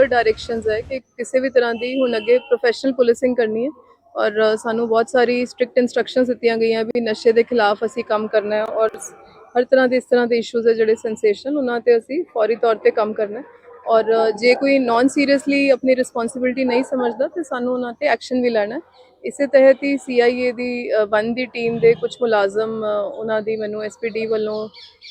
Directions ਹੈ ਕਿ ਕਿਸੇ ਵੀ ਤਰ੍ਹਾਂ ਦੀ ਹੁਣ ਅੱਗੇ ਪ੍ਰੋਫੈਸ਼ਨਲ ਪੁਲਿਸਿੰਗ ਕਰਨੀ ਹੈ ਔਰ ਸਾਨੂੰ ਬਹੁਤ ਸਾਰੀ ਸਟ੍ਰਿਕਟ ਇਨਸਟਰਕਸ਼ਨਸ ਦਿੱਤੀਆਂ ਗਈਆਂ ਵੀ ਨਸ਼ੇ ਦੇ ਖਿਲਾਫ ਅਸੀਂ ਕੰਮ ਕਰਨਾ ਹੈ ਔਰ ਹਰ ਤਰ੍ਹਾਂ ਦੇ ਇਸ ਤਰ੍ਹਾਂ ਦੇ ਇਸ਼ੂਜ਼ ਹੈ ਜਿਹੜੇ ਸੈਂਸੇਸ਼ਨ ਉਹਨਾਂ ਤੇ ਅਸੀਂ ਫੌਰੀ ਤੌਰ ਤੇ ਕੰਮ ਕਰਨਾ ਹੈ ਔਰ ਜੇ ਕੋਈ ਨਾਨ ਸੀਰੀਅਸਲੀ ਆਪਣੀ ਰਿਸਪੌਂਸਿਬਿਲਟੀ ਨਹੀਂ ਸਮਝਦਾ ਤੇ ਸਾਨੂੰ ਉਹਨਾਂ ਤੇ ਐਕਸ਼ਨ ਵੀ ਲੈਣਾ ਇਸੇ ਤਹਿਤ ਹੀ ਸੀਆਈਏ ਦੀ ਅ, ਵਨ ਦੀ ਟੀਮ ਦੇ ਕੁਝ ਮੁਲਾਜ਼ਮ ਉਹਨਾਂ ਦੀ ਮੈਨੂੰ ਐਸਪੀਡੀ ਵੱਲੋਂ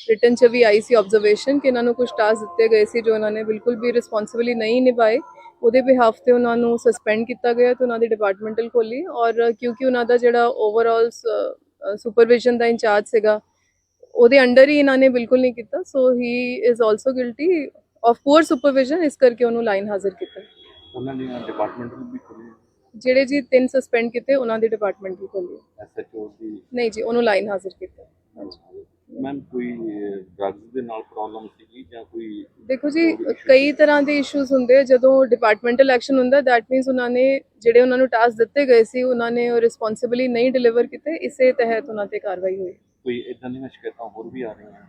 ਰਿਟਨ ਚ ਵੀ ਆਈ ਸੀ ਆਬਜ਼ਰਵੇਸ਼ਨ ਕਿ ਇਹਨਾਂ ਨੂੰ ਕੁਝ ਟਾਸਕ ਦਿੱਤੇ ਗਏ ਸੀ ਜੋ ਉਹਨਾਂ ਨੇ ਬਿਲਕੁਲ ਵੀ ਰਿਸਪੌਂਸਿਬਿਲੀ ਨਹੀਂ ਨਿਭਾਏ। ਉਹਦੇ ਬਿਹਾਫ ਤੇ ਉਹਨਾਂ ਨੂੰ ਸਸਪੈਂਡ ਕੀਤਾ ਗਿਆ ਤੇ ਉਹਨਾਂ ਦੀ ਡਿਪਾਰਟਮੈਂਟਲ ਖੋਲੀ ਔਰ ਕਿਉਂਕਿ ਉਹਨਾਂ ਦਾ ਜਿਹੜਾ ਓਵਰਆਲ ਸੁਪਰਵਿਜ਼ਨ ਦਾ ਇੰਚਾਰਜ ਸੀਗਾ ਉਹਦੇ ਅੰਡਰ ਹੀ ਇਹਨਾਂ ਨੇ ਬਿਲਕੁਲ ਨਹੀਂ ਕੀਤਾ so he is also guilty of poor supervision ਇਸ ਕਰਕੇ ਉਹਨੂੰ ਲਾਈਨ ਹਾਜ਼ਰ ਕੀਤਾ। ਉਹਨਾਂ ਨੇ ਡਿਪਾਰਟਮੈਂਟਲ ਵੀ ਖੋਲੀ ਜਿਹੜੇ ਜੀ ਤਿੰਨ ਸਸਪੈਂਡ ਕੀਤੇ ਉਹਨਾਂ ਦੀ ਡਿਪਾਰਟਮੈਂਟ ਵੀ ਖੋਲੀ ਐਸਐਚਓ ਦੀ ਨਹੀਂ ਜੀ ਉਹਨੂੰ ਲਾਈਨ ਹਾਜ਼ਰ ਕੀਤਾ। ਹਾਂਜੀ ਮੈਮ ਕੋਈ ਡਰੱਗਸ ਦੇ ਨਾਲ ਪ੍ਰੋਬਲਮ ਸੀਗੀ ਜਾਂ ਕੋਈ ਦੇਖੋ ਜੀ ਕਈ ਤਰ੍ਹਾਂ ਦੇ ਇਸ਼ੂਜ਼ ਹੁੰਦੇ ਜਦੋਂ ਡਿਪਾਰਟਮੈਂਟਲ ਐਕਸ਼ਨ ਹੁੰਦਾ ਦੈਟ ਮੀਨਸ ਉਹਨਾਂ ਨੇ ਜਿਹੜੇ ਉਹਨਾਂ ਨੂੰ ਟਾਸਕ ਦਿੱਤੇ ਗਏ ਸੀ ਉਹਨਾਂ ਨੇ ਉਹ ਰਿਸਪੌਂਸਿਬਿਲੀ ਨਹੀਂ ਡਿਲੀਵਰ ਕੀਤੇ। ਇਸੇ ਤਹਿਤ ਉਹਨਾਂ ਤੇ ਕਾਰਵਾਈ ਹੋਈ। ਕੋਈ ਇਦਾਂ ਦੀਆਂ ਸ਼ਿਕਾਇਤਾਂ ਹੋਰ ਵੀ ਆ ਰਹੀਆਂ?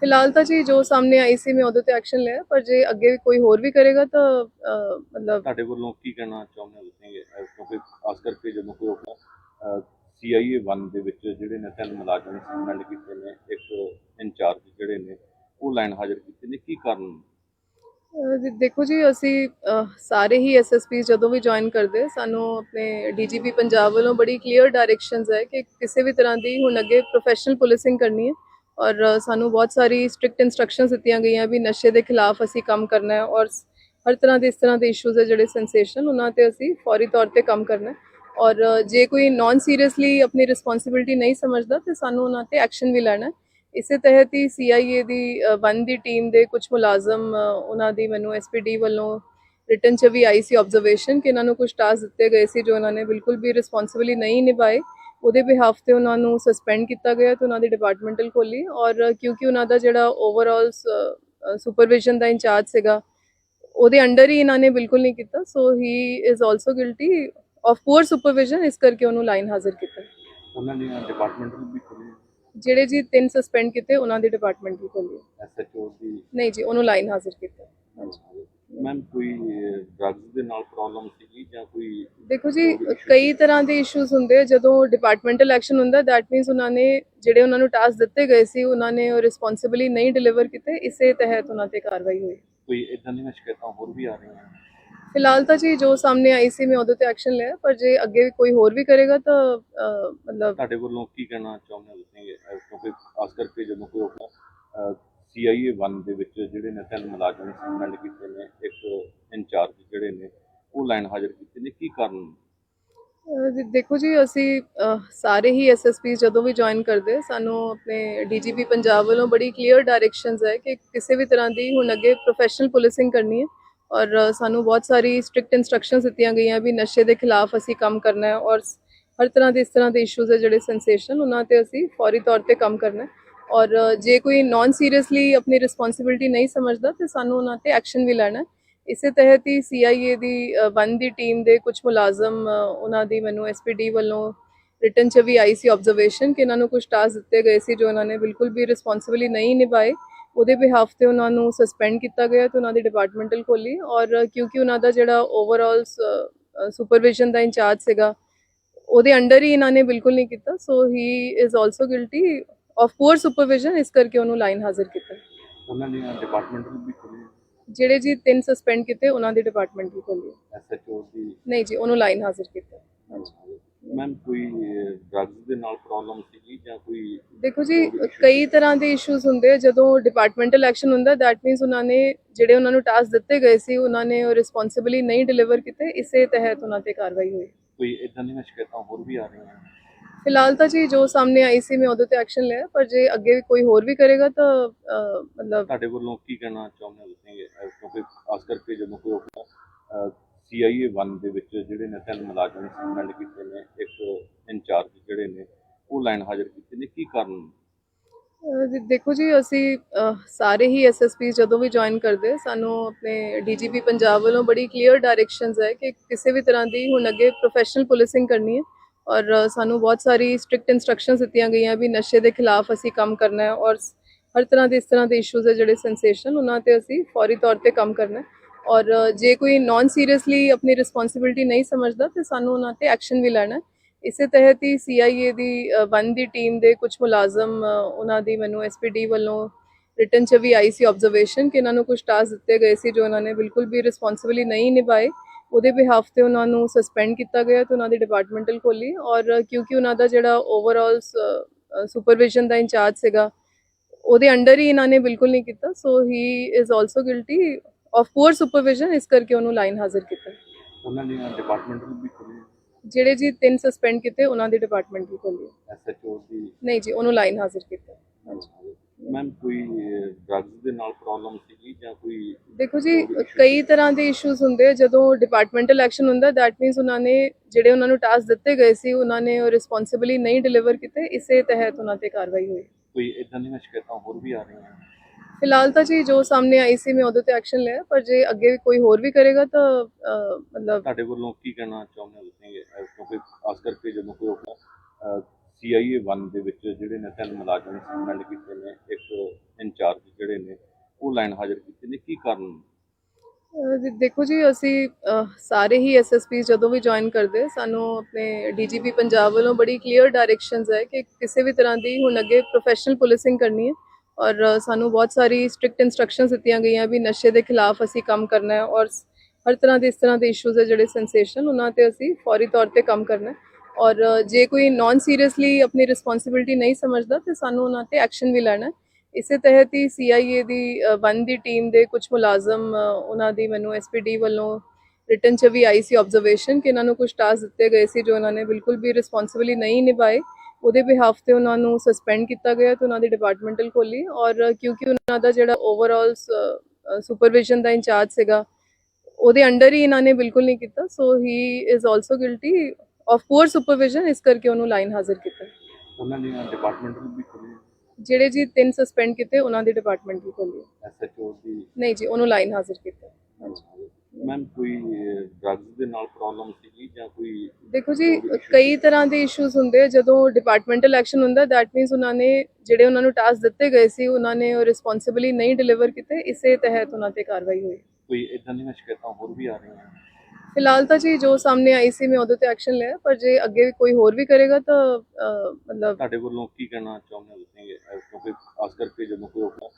ਫਿਲਹਾਲ ਤਾਂ ਜੀ ਜੋ ਸਾਹਮਣੇ ਆਈ ਸੀ ਮੈਂ ਉਹਦੇ ਤੇ ਐਕਸ਼ਨ ਲਿਆ ਪਰ ਜੇ ਅੱਗੇ ਕੋਈ ਹੋਰ ਵੀ ਕਰੇਗਾ ਤਾਂ ਅਹ, ਮਤਲਬ ਤੁਹਾਡੇ ਵੱਲੋਂ ਕੀ ਕਹਿਣਾ ਚਾਹੁੰਦੇ ਹੋ ਤੁਸੀਂ? ਅਹ, ਕਿਉਂਕਿ ਖਾਸ ਕਰਕੇ ਜਦੋਂ ਕੋਈ ਸੀਆਈਏ 1 ਦੇ ਵਿੱਚ ਜਿਹੜੇ ਨੇ ਤਿੰਨ ਮੁਲਾਜ਼ਮ ਸਸਪੈਂਡ ਕੀਤੇ ਨੇ ਇੱਕ ਇੰਚਾਰਜ ਜਿਹੜੇ ਨੇ ਉਹ ਲਾਈਨ ਹਾਜ਼ਰ ਕੀਤੇ ਨੇ ਕੀ ਕਾਰਨ? ਅਹ ਦੇ- ਦੇਖੋ ਜੀ ਅਸੀਂ ਅਹ, ਸਾਰੇ ਹੀ ਐਸਐਸਪੀ ਜਦੋਂ ਵੀ ਜੁਆਇਨ ਕਰਦੇ ਸਾਨੂੰ ਆਪਣੇ ਡੀਜੀਪੀ ਪੰਜਾਬ ਵੱਲੋਂ ਬੜੀ ਕਲੀਅਰ ਡਾਇਰੈਕਸ਼ਨਸ ਹੈ ਕਿ ਕਿਸੇ ਵੀ ਤਰ੍ਹਾਂ ਦੀ ਹੁਣ ਅੱਗੇ ਪ੍ਰੋਫੈਸ਼ਨਲ ਪੁਲਿਸਿੰਗ ਕਰਨੀ ਹੈ। ਔਰ ਸਾਨੂੰ ਬਹੁਤ ਸਾਰੀ ਸਟ੍ਰਿਕਟ ਇਨਸਟਰਕਸ਼ਨਸ ਦਿੱਤੀਆਂ ਗਈਆਂ ਵੀ ਨਸ਼ੇ ਦੇ ਖਿਲਾਫ ਅਸੀਂ ਕੰਮ ਕਰਨਾ ਹੈ ਔਰ ਹਰ ਤਰ੍ਹਾਂ ਦੇ ਇਸ ਤਰ੍ਹਾਂ ਦੇ ਇਸ਼ੂਜ਼ ਹੈ ਜਿਹੜੇ ਸੈਂਸੇਸ਼ਨ ਉਹਨਾਂ ਤੇ ਅਸੀਂ ਫੌਰੀ ਤੌਰ ਤੇ ਕੰਮ ਕਰਨਾ ਹੈ। ਔਰ ਜੇ ਕੋਈ ਨਾਨ ਸੀਰੀਅਸਲੀ ਆਪਣੀ ਰਿਸਪੌਂਸਿਬਿਲਟੀ ਨਹੀਂ ਸਮਝਦਾ, ਤੇ ਸਾਨੂੰ ਉਹਨਾਂ ਤੇ ਐਕਸ਼ਨ ਵੀ ਲੈਣਾ ਇਸੇ ਤਹਿਤ ਹੀ ਸੀਆਈਏ ਦੀ ਵਨ ਦੀ ਟੀਮ ਦੇ ਕੁਝ ਮੁਲਾਜ਼ਮ ਉਹਨਾਂ ਦੀ ਮੈਨੂੰ ਐਸਪੀਡੀ ਵੱਲੋਂ ਰਿਟਰਨ ਚ ਵੀ ਆਈ ਸੀ ਆਬਜ਼ਰਵੇਸ਼ਨ ਕਿ ਇਹਨਾਂ ਨੂੰ ਕੁਝ ਟਾਸਕ ਦਿੱਤੇ ਗਏ ਸੀ ਜੋ ਇਹਨਾਂ ਨੇ ਬਿਲਕੁਲ ਵੀ ਰਿਸਪੌਂਸਿਬਿਲੀ ਨਹੀਂ ਨਿਭਾਏ। ਉਹਦੇ ਬਿਹਾਫ ਤੇ ਉਹਨਾਂ ਨੂੰ ਸਸਪੈਂਡ ਕੀਤਾ ਗਿਆ ਤੇ ਉਹਨਾਂ ਦੀ ਡਿਪਾਰਟਮੈਂਟਲ ਖੋਲੀ ਔਰ ਕਿਉਂਕਿ ਉਹਨਾਂ ਦਾ ਜਿਹੜਾ ਓਵਰਆਲ ਸੁਪਰਵਿਜ਼ਨ ਦਾ ਇੰਚਾਰਜ ਸੀਗਾ ਉਹਦੇ ਅੰਡਰ ਹੀ ਇਹਨਾਂ ਨੇ ਬਿਲਕੁਲ ਨਹੀਂ ਕੀਤਾ so he is also guilty of poor supervision ਇਸ ਕਰਕੇ ਉਹਨੂੰ ਲਾਈਨ ਹਾਜ਼ਰ ਕੀਤਾ। ਉਹਨਾਂ ਨੇ ਡਿਪਾਰਟਮੈਂਟਲ ਵੀ ਖੋਲੀ ਜਿਹੜੇ ਜੀ ਤਿੰਨ ਸਸਪੈਂਡ ਕੀਤੇ ਉਹਨਾਂ ਦੀ ਡਿਪਾਰਟਮੈਂਟ ਵੀ ਖੋਲੀ ਐਸਐਚਓ ਦੀ? ਨਹੀਂ ਜੀ ਉਹਨੂੰ ਲਾਈਨ ਹਾਜ਼ਰ ਕੀਤਾ। ਹਾਂਜੀ ਮੈਮ ਕੋਈ ਡਰੱਗਸ ਦੇ ਨਾਲ ਪ੍ਰੋਬਲਮ ਸੀਗੀ ਜਾਂ ਕੋਈ ਦੇਖੋ ਜੀ ਕਈ ਤਰ੍ਹਾਂ ਦੇ ਇਸ਼ੂਜ਼ ਹੁੰਦੇ ਆ। ਜਦੋਂ ਡਿਪਾਰਟਮੈਂਟਲ ਐਕਸ਼ਨ ਹੁੰਦਾ ਦੈਟ ਮੀਨਸ ਉਹਨਾਂ ਨੇ ਜਿਹੜੇ ਉਹਨਾਂ ਨੂੰ ਟਾਸਕ ਦਿੱਤੇ ਗਏ ਸੀ ਉਹਨਾਂ ਨੇ ਉਹ ਰਿਸਪੌਂਸਿਬਿਲੀ ਨਹੀਂ ਡਿਲੀਵਰ ਕੀਤੇ। ਇਸੇ ਤਹਿਤ ਉਹਨਾਂ ਤੇ ਕਾਰਵਾਈ ਹੋਈ। ਕੋਈ ਇਦਾਂ ਦੀਆਂ ਸ਼ਿਕਾਇਤਾਂ ਹੋਰ ਵੀ ਆ ਰਹੀਆਂ ਫਿਲਹਾਲ ਤਾਂ ਜੀ ਜੋ ਸਾਹਮਣੇ ਆਈ ਸੀ ਮੈਂ ਉਹਦੇ ਤੇ ਐਕਸ਼ਨ ਲਿਆ। ਪਰ ਜੇ ਅੱਗੇ ਕੋਈ ਹੋਰ ਵੀ ਕਰੇਗਾ ਤਾਂ ਮਤਲਬ ਤੁਹਾਡੇ ਵੱਲੋਂ ਕੀ ਕਹਿਣਾ ਚਾਹੁੰਦੇ ਹੋ ਤੁਸੀਂ? ਕਿਉਂਕਿ ਖਾਸ ਕਰਕੇ ਜਦੋਂ ਕੋਈ ਸੀਆਈਏ 1 ਦੇ ਵਿੱਚ ਜਿਹੜੇ ਨੇ ਤਿੰਨ ਮੁਲਾਜ਼ਮ ਸਸਪੈਂਡ ਕੀਤੇ ਨੇ, ਇੱਕ ਇੰਚਾਰਜ ਜਿਹੜੇ ਨੇ, ਉਹ ਲਾਈਨ ਹਾਜ਼ਰ ਕੀਤੇ ਨੇ। ਕੀ ਕਾਰਨ? ਦੇਖੋ ਜੀ, ਅਸੀਂ ਸਾਰੇ ਹੀ ਐਸਐਸਪੀ ਜਦੋਂ ਵੀ ਜੁਆਇਨ ਕਰਦੇ, ਸਾਨੂੰ ਆਪਣੇ ਡੀਜੀਪੀ ਪੰਜਾਬ ਵੱਲੋਂ ਬੜੀ ਕਲੀਅਰ ਡਾਇਰੈਕਸ਼ਨਸ ਹੈ ਕਿ ਕਿਸੇ ਵੀ ਤਰ੍ਹਾਂ ਦੀ ਹੁਣ ਅੱਗੇ ਪ੍ਰੋਫੈਸ਼ਨਲ ਪੁਲਿਸਿੰਗ ਕਰਨੀ ਹੈ ਔਰ ਸਾਨੂੰ ਬਹੁਤ ਸਾਰੀ ਸਟ੍ਰਿਕਟ ਇਨਸਟਰਕਸ਼ਨਸ ਦਿੱਤੀਆਂ ਗਈਆਂ ਵੀ ਨਸ਼ੇ ਦੇ ਖਿਲਾਫ ਅਸੀਂ ਕੰਮ ਕਰਨਾ ਹੈ ਔਰ ਹਰ ਤਰ੍ਹਾਂ ਦੇ ਇਸ ਤਰ੍ਹਾਂ ਦੇ ਇਸ਼ੂਜ਼ ਹੈ ਜਿਹੜੇ ਸੈਂਸੇਸ਼ਨ ਉਹਨਾਂ ਤੇ ਅਸੀਂ ਫੌਰੀ ਤੌਰ ਤੇ ਕੰਮ ਕਰਨਾ ਹੈ। ਔਰ ਜੇ ਕੋਈ ਨਾਨ ਸੀਰੀਅਸਲੀ ਆਪਣੀ ਰਿਸਪੌਂਸਿਬਿਲਟੀ ਨਹੀਂ ਸਮਝਦਾ, ਤੇ ਸਾਨੂੰ ਉਹਨਾਂ ਤੇ ਐਕਸ਼ਨ ਵੀ ਲੈਣਾ ਹੈ। ਇਸੇ ਤਹਿਤ ਹੀ ਸੀਆਈਏ ਦੀ ਵਨ ਦੀ ਟੀਮ ਦੇ ਕੁਝ ਮੁਲਾਜ਼ਮ ਉਹਨਾਂ ਦੀ ਮੈਨੂੰ ਐਸਪੀਡੀ ਵੱਲੋਂ ਰਿਟਨ ਚ ਵੀ ਆਈ ਸੀ ਆਬਜ਼ਰਵੇਸ਼ਨ ਕਿ ਇਹਨਾਂ ਨੂੰ ਕੁਝ ਟਾਸਕ ਦਿੱਤੇ ਗਏ ਸੀ ਜੋ ਉਹਨਾਂ ਨੇ ਬਿਲਕੁਲ ਵੀ ਰਿਸਪੌਂਸਿਬਿਲੀ ਨਹੀਂ ਨਿਭਾਏ। ਉਹਦੇ ਬਿਹਾਫ ਤੇ ਉਹਨਾਂ ਨੂੰ ਸਸਪੈਂਡ ਕੀਤਾ ਗਿਆ ਤੇ ਉਹਨਾਂ ਦੀ ਡਿਪਾਰਟਮੈਂਟਲ ਖੋਲੀ ਔਰ ਕਿਉਂਕਿ ਉਹਨਾਂ ਦਾ ਜਿਹੜਾ ਓਵਰਆਲ ਸੁਪਰਵਿਜ਼ਨ ਦਾ ਇੰਚਾਰਜ ਸੀਗਾ, ਉਹਦੇ ਅੰਡਰ ਹੀ ਇਹਨਾਂ ਨੇ ਬਿਲਕੁਲ ਨਹੀਂ ਕੀਤਾ so he is also guilty of poor supervision ਇਸ ਕਰਕੇ ਉਹਨੂੰ ਲਾਈਨ ਹਾਜ਼ਰ ਕੀਤਾ ਉਹਨਾਂ ਨੇ ਡਿਪਾਰਟਮੈਂਟਲ ਵੀ ਖੋਲੀ ਜਿਹੜੇ ਜੀ ਤਿੰਨ ਸਸਪੈਂਡ ਕੀਤੇ ਉਹਨਾਂ ਦੀ ਡਿਪਾਰਟਮੈਂਟ ਵੀ ਖੋਲੀ ਐਸਐਚਓ ਦੀ ਨਹੀਂ ਜੀ ਉਹਨੂੰ ਲਾਈਨ ਹਾਜ਼ਰ ਕੀਤਾ ਮੈਮ ਕੋਈ ਡਰੱਗਸ ਦੇ ਨਾਲ ਪ੍ਰੋਬਲਮ ਸੀਗੀ ਜਾਂ ਕੋਈ ਦੇਖੋ ਜੀ ਕਈ ਤਰ੍ਹਾਂ ਦੇ ਇਸ਼ੂਜ਼ ਹੁੰਦੇ ਆ ਜਦੋਂ ਡਿਪਾਰਟਮੈਂਟਲ ਐਕਸ਼ਨ ਹੁੰਦਾ ਦੈਟ ਮੀਨਸ ਉਹਨਾਂ ਨੇ ਜਿਹੜੇ ਉਹਨਾਂ ਨੂੰ ਟਾਸਕ ਦਿੱਤੇ ਗਏ ਸੀ ਉਹਨਾਂ ਨੇ ਉਹ ਰਿਸਪੌਂਸਿਬਿਲੀ ਨਹੀਂ ਡਿਲੀਵਰ ਕੀਤੇ ਇਸੇ ਤਹਿਤ ਉਹਨਾਂ ਤੇ ਕਾਰਵਾਈ ਹੋਈ ਕੋਈ ਇਦਾਂ ਦੀਆਂ ਸ਼ਿਕਾਇਤਾਂ ਹੋਰ ਵੀ ਆ ਰਹੀਆਂ ਫਿਲਹਾਲ ਤਾਂ ਜੀ ਜੋ ਸਾਹਮਣੇ ਆਈ ਸੀ ਮੈਂ ਉਹਦੇ ਤੇ ਐਕਸ਼ਨ ਲਿਆ ਪਰ ਜੇ ਅੱਗੇ ਕੋਈ ਹੋਰ ਵੀ ਕਰੇਗਾ ਤਾਂ ਅਹ, ਮਤਲਬ ਤੁਹਾਡੇ ਵੱਲੋਂ ਕੀ ਕਹਿਣਾ ਚਾਹੁੰਦੇ ਹੋ ਤੁਸੀਂ? ਅਹ, ਕਿਉਂਕਿ ਖਾਸ ਕਰਕੇ ਜਦੋਂ ਕੋਈ ਸੀਆਈਏ 1 ਦੇ ਵਿੱਚ ਜਿਹੜੇ ਨੇ ਤਿੰਨ ਮੁਲਾਜ਼ਮ ਸਸਪੈਂਡ ਕੀਤੇ ਨੇ ਇੱਕ ਇੰਚਾਰਜ ਜਿਹੜੇ ਨੇ ਉਹ ਲਾਈਨ ਹਾਜ਼ਰ ਕੀਤੇ ਨੇ ਕੀ ਕਾਰਨ ਅਹ ਦੇ- ਦੇਖੋ ਜੀ ਅਸੀਂ ਅਹ, ਸਾਰੇ ਹੀ ਐਸਐਸਪੀ ਜਦੋਂ ਵੀ ਜੁਆਇਨ ਕਰਦੇ ਸਾਨੂੰ ਆਪਣੇ ਡੀਜੀਪੀ ਪੰਜਾਬ ਵੱਲੋਂ ਬੜੀ ਕਲੀਅਰ ਡਾਇਰੈਕਸ਼ਨਸ ਹੈ ਕਿ ਕਿਸੇ ਵੀ ਤਰ੍ਹਾਂ ਦੀ ਹੁਣ ਅੱਗੇ ਪ੍ਰੋਫੈਸ਼ਨਲ ਪੁਲਿਸਿੰਗ ਕਰਨੀ ਹੈ। ਔਰ ਸਾਨੂੰ ਬਹੁਤ ਸਾਰੀ ਸਟ੍ਰਿਕਟ ਇਨਸਟਰਕਸ਼ਨਸ ਦਿੱਤੀਆਂ ਗਈਆਂ ਵੀ ਨਸ਼ੇ ਦੇ ਖਿਲਾਫ ਅਸੀਂ ਕੰਮ ਕਰਨਾ ਹੈ ਔਰ ਹਰ ਤਰ੍ਹਾਂ ਦੇ ਇਸ ਤਰ੍ਹਾਂ ਦੇ ਇਸ਼ੂਜ਼ ਹੈ ਜਿਹੜੇ ਸੈਂਸੇਸ਼ਨ ਉਹਨਾਂ ਤੇ ਅਸੀਂ ਫੌਰੀ ਤੌਰ ਤੇ ਕੰਮ ਕਰਨਾ ਹੈ। ਔਰ ਜੇ ਕੋਈ ਨਾਨ ਸੀਰੀਅਸਲੀ ਆਪਣੀ ਰਿਸਪੌਂਸਿਬਿਲਟੀ ਨਹੀਂ ਸਮਝਦਾ ਤੇ ਸਾਨੂੰ ਉਹਨਾਂ ਤੇ ਐਕਸ਼ਨ ਵੀ ਲੈਣਾ ਇਸੇ ਤਹਿਤ ਹੀ ਸੀਆਈਏ ਦੀ ਅ, ਵਨ ਦੀ ਟੀਮ ਦੇ ਕੁਝ ਮੁਲਾਜ਼ਮ ਉਹਨਾਂ ਦੀ ਮੈਨੂੰ ਐਸਪੀਡੀ ਵੱਲੋਂ ਰਿਟਰਨ ਚ ਵੀ ਆਈ ਸੀ ਆਬਜ਼ਰਵੇਸ਼ਨ ਕਿ ਇਹਨਾਂ ਨੂੰ ਕੁਝ ਟਾਸਕ ਦਿੱਤੇ ਗਏ ਸੀ ਜੋ ਇਹਨਾਂ ਨੇ ਬਿਲਕੁਲ ਵੀ ਰਿਸਪੌਂਸਿਬਿਲੀ ਨਹੀਂ ਨਿਭਾਏ। ਉਹਦੇ ਬਿਹਾਫ ਤੇ ਉਹਨਾਂ ਨੂੰ ਸਸਪੈਂਡ ਕੀਤਾ ਗਿਆ ਤੇ ਉਹਨਾਂ ਦੀ ਡਿਪਾਰਟਮੈਂਟਲ ਖੋਲੀ ਔਰ ਕਿਉਂਕਿ ਉਹਨਾਂ ਦਾ ਜਿਹੜਾ ਓਵਰਆਲ ਸੁਪਰਵਿਜ਼ਨ ਦਾ ਇੰਚਾਰਜ ਸੀਗਾ ਉਹਦੇ ਅੰਡਰ ਹੀ ਇਹਨਾਂ ਨੇ ਬਿਲਕੁਲ ਨਹੀਂ ਕੀਤਾ so he is also guilty of poor supervision ਇਸ ਕਰਕੇ ਉਹਨੂੰ ਲਾਈਨ ਹਾਜ਼ਰ ਕੀਤਾ। ਉਹਨਾਂ ਨੇ ਡਿਪਾਰਟਮੈਂਟਲ ਵੀ ਖੋਲੀ ਜਿਹੜੇ ਜੀ ਤਿੰਨ ਸਸਪੈਂਡ ਕੀਤੇ ਉਹਨਾਂ ਦੀ ਡਿਪਾਰਟਮੈਂਟ ਵੀ ਖੋਲੀ ਐਸਐਚਓ ਦੀ ਨਹੀਂ ਜੀ ਉਹਨੂੰ ਲਾਈਨ ਹਾਜ਼ਰ ਕੀਤਾ। ਮੈਮ ਕੋਈ ਡਰੱਗਸ ਦੇ ਨਾਲ ਪ੍ਰੋਬਲਮ ਸੀਗੀ ਜਾਂ ਕੋਈ ਦੇਖੋ ਜੀ ਕਈ ਤਰ੍ਹਾਂ ਦੇ ਇਸ਼ੂਜ਼ ਹੁੰਦੇ ਆ ਜਦੋਂ ਡਿਪਾਰਟਮੈਂਟਲ ਐਕਸ਼ਨ ਹੁੰਦਾ ਦੈਟ ਮੀਨਸ ਉਹਨਾਂ ਨੇ ਜਿਹੜੇ ਉਹਨਾਂ ਨੂੰ ਟਾਸਕ ਦਿੱਤੇ ਗਏ ਸੀ ਉਹਨਾਂ ਨੇ ਉਹ ਰਿਸਪੌਂਸਿਬਿਲੀ ਨਹੀਂ ਡਿਲੀਵਰ ਕੀਤੇ ਇਸੇ ਤਹਿਤ ਉਹਨਾਂ ਤੇ ਕਾਰਵਾਈ ਹੋਈ। ਕੋਈ ਇਦਾਂ ਦੀਆਂ ਸ਼ਿਕਾਇਤਾਂ ਹੋਰ ਵੀ ਆ ਰਹੀਆਂ? ਫਿਲਹਾਲ ਤਾਂ ਜੀ ਜੋ ਸਾਹਮਣੇ ਆਈ ਸੀ ਮੈਂ ਉਹਦੇ ਤੇ ਐਕਸ਼ਨ ਲਿਆ ਪਰ ਜੇ ਅੱਗੇ ਕੋਈ ਹੋਰ ਵੀ ਕਰੇਗਾ ਤਾਂ ਮਤਲਬ ਤੁਹਾਡੇ ਵੱਲੋਂ ਕੀ ਕਹਿਣਾ ਚਾਹੁੰਦੇ ਹੋ ਤੁਸੀਂ? ਕਿਉਂਕਿ ਖਾਸ ਕਰਕੇ ਜਦੋਂ ਕੋਈ ਸੀਆਈਏ 1 ਦੇ ਵਿੱਚ ਜਿਹੜੇ ਨੇ ਤਿੰਨ ਮੁਲਾਜ਼ਮ ਸਸਪੈਂਡ ਕੀਤੇ ਨੇ ਇੱਕ ਇੰਚਾਰਜ ਜਿਹੜੇ ਨੇ ਉਹ ਲਾਈਨ ਹਾਜ਼ਰ ਕੀਤੇ ਨੇ। ਕੀ ਕਾਰਨ ਦੇਖੋ ਜੀ ਅਸੀਂ ਅਹ, ਸਾਰੇ ਹੀ ਐਸਐਸਪੀ ਜਦੋਂ ਵੀ ਜੁਆਇਨ ਕਰਦੇ ਸਾਨੂੰ ਆਪਣੇ ਡੀਜੀਪੀ ਪੰਜਾਬ ਵੱਲੋਂ ਬੜੀ ਕਲੀਅਰ ਡਾਇਰੈਕਸ਼ਨਸ ਹੈ ਕਿ ਕਿਸੇ ਵੀ ਤਰ੍ਹਾਂ ਦੀ ਹੁਣ ਅੱਗੇ ਪ੍ਰੋਫੈਸ਼ਨਲ ਪੁਲਿਸਿੰਗ ਕਰਨੀ ਹੈ। ਔਰ ਸਾਨੂੰ ਬਹੁਤ ਸਾਰੀ ਸਟ੍ਰਿਕਟ ਇਨਸਟਰਕਸ਼ਨਸ ਦਿੱਤੀਆਂ ਗਈਆਂ ਵੀ ਨਸ਼ੇ ਦੇ ਖਿਲਾਫ ਅਸੀਂ ਕੰਮ ਕਰਨਾ ਹੈ। ਔਰ ਹਰ ਤਰ੍ਹਾਂ ਦੇ ਇਸ ਤਰ੍ਹਾਂ ਦੇ ਇਸ਼ੂਜ਼ ਹੈ ਜਿਹੜੇ ਸੈਂਸੇਸ਼ਨ ਉਹਨਾਂ ਤੇ ਅਸੀਂ ਫੌਰੀ ਤੌਰ ਤੇ ਕੰਮ ਕਰਨਾ ਹੈ। ਔਰ ਜੇ ਕੋਈ ਨਾਨ ਸੀਰੀਅਸਲੀ ਆਪਣੀ ਰਿਸਪੌਂਸਿਬਿਲਟੀ ਨਹੀਂ ਸਮਝਦਾ ਤੇ ਸਾਨੂੰ ਉਹਨਾਂ ਤੇ ਐਕਸ਼ਨ ਵੀ ਲੈਣਾ ਇਸੇ ਤਹਿਤ ਹੀ ਸੀਆਈਏ ਦੀ ਅ, ਵਨ ਦੀ ਟੀਮ ਦੇ ਕੁਝ ਮੁਲਾਜ਼ਮ ਉਹਨਾਂ ਦੀ ਮੈਨੂੰ ਐਸਪੀਡੀ ਵੱਲੋਂ ਰਿਟਨ ਚ ਵੀ ਆਈ ਸੀ ਆਬਜ਼ਰਵੇਸ਼ਨ ਕਿ ਇਹਨਾਂ ਨੂੰ ਕੁਝ ਟਾਸਕ ਦਿੱਤੇ ਗਏ ਸੀ ਜੋ ਉਹਨਾਂ ਨੇ ਬਿਲਕੁਲ ਵੀ ਰਿਸਪੌਂਸਿਬਿਲੀ ਨਹੀਂ ਨਿਭਾਏ। ਉਹਦੇ ਬਿਹਾਫ ਤੇ ਉਹਨਾਂ ਨੂੰ ਸਸਪੈਂਡ ਕੀਤਾ ਗਿਆ ਤੇ ਉਹਨਾਂ ਦੀ ਡਿਪਾਰਟਮੈਂਟਲ ਖੋਲੀ ਔਰ ਕਿਉਂਕਿ ਉਹਨਾਂ ਦਾ ਜਿਹੜਾ ਓਵਰਆਲ ਸੁਪਰਵਿਜ਼ਨ ਦਾ ਇੰਚਾਰਜ ਸੀਗਾ ਉਹਦੇ ਅੰਡਰ ਹੀ ਇਹਨਾਂ ਨੇ ਬਿਲਕੁਲ ਨਹੀਂ ਕੀਤਾ so he is also guilty of poor supervision ਇਸ ਕਰਕੇ ਉਹਨੂੰ ਲਾਈਨ ਹਾਜ਼ਰ ਕੀਤਾ ਉਹਨਾਂ ਨੇ ਡਿਪਾਰਟਮੈਂਟਲ ਵੀ ਖੋਲੀ ਜਿਹੜੇ ਜੀ ਤਿੰਨ ਸਸਪੈਂਡ ਕੀਤੇ ਉਹਨਾਂ ਦੀ ਡਿਪਾਰਟਮੈਂਟ ਵੀ ਖੋਲੀ ਐਸਐਚਓ ਦੀ ਨਹੀਂ ਜੀ ਉਹਨੂੰ ਲਾਈਨ ਹਾਜ਼ਰ ਕੀਤਾ ਮੈਮ ਕੋਈ ਡਰੱਗਸ ਦੇ ਨਾਲ ਪ੍ਰੋਬਲਮ ਸੀਗੀ ਜਾਂ ਕੋਈ ਦੇਖੋ ਜੀ ਕਈ ਤਰ੍ਹਾਂ ਦੇ ਇਸ਼ੂਜ਼ ਹੁੰਦੇ ਆ ਜਦੋਂ ਡਿਪਾਰਟਮੈਂਟਲ ਐਕਸ਼ਨ ਹੁੰਦਾ ਦੈਟ ਮੀਨਸ ਉਹਨਾਂ ਨੇ ਜਿਹੜੇ ਉਹਨਾਂ ਨੂੰ ਟਾਸਕ ਦਿੱਤੇ ਗਏ ਸੀ ਉਹਨਾਂ ਨੇ ਉਹ ਰਿਸਪੌਂਸਿਬਿਲੀ ਨਹੀਂ ਡਿਲੀਵਰ ਕੀਤੇ ਇਸੇ ਤਹਿਤ ਉਹਨਾਂ ਤੇ ਕਾਰਵਾਈ ਹੋਈ ਕੋਈ ਇਦਾਂ ਦੀਆਂ ਸ਼ਿਕਾਇਤਾਂ ਹੋਰ ਵੀ ਆ ਰਹੀਆਂ ਫਿਲਹਾਲ ਤਾਂ ਜੀ ਜੋ ਸਾਹਮਣੇ ਆਈ ਸੀ ਮੈਂ ਉਹਦੇ ਤੇ ਐਕਸ਼ਨ ਲਿਆ ਪਰ ਜੇ ਅੱਗੇ ਕੋਈ ਹੋਰ ਵੀ ਕਰੇਗਾ ਤਾਂ ਅਹ, ਮਤਲਬ ਤੁਹਾਡੇ ਵੱਲੋਂ ਕੀ ਕਹਿਣਾ ਚਾਹੁੰਦੇ ਹੋ ਤੁਸੀਂ? ਕਿਉਂਕਿ ਖਾਸ ਕਰਕੇ ਜਦੋਂ ਕੋਈ